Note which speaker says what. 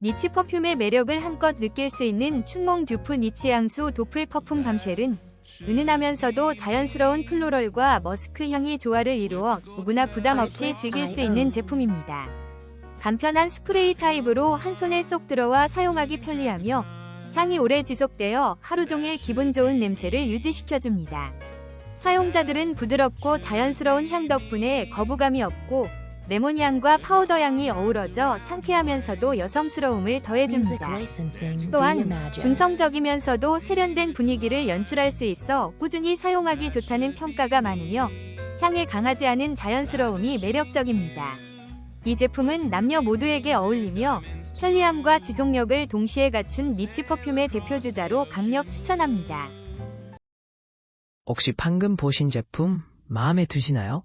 Speaker 1: 니치 퍼퓸의 매력을 한껏 느낄 수 있는 춘몽 듀프 니치 향수 도플 퍼퓸 밤쉘은 은은하면서도 자연스러운 플로럴과 머스크 향이 조화를 이루어 누구나 부담 없이 즐길 수 있는 제품입니다. 간편한 스프레이 타입으로 한 손에 쏙 들어와 사용하기 편리하며 향이 오래 지속되어 하루 종일 기분 좋은 냄새를 유지시켜줍니다. 사용자들은 부드럽고 자연스러운 향 덕분에 거부감이 없고 레몬 향과 파우더 향이 어우러져 상쾌하면서도 여성스러움을 더해줍니다. 또한 중성적이면서도 세련된 분위기를 연출할 수 있어 꾸준히 사용하기 좋다는 평가가 많으며 향에 강하지 않은 자연스러움이 매력적입니다. 이 제품은 남녀 모두에게 어울리며 편리함과 지속력을 동시에 갖춘 니치 퍼퓸의 대표주자로 강력 추천합니다.
Speaker 2: 혹시 방금 보신 제품 마음에 드시나요?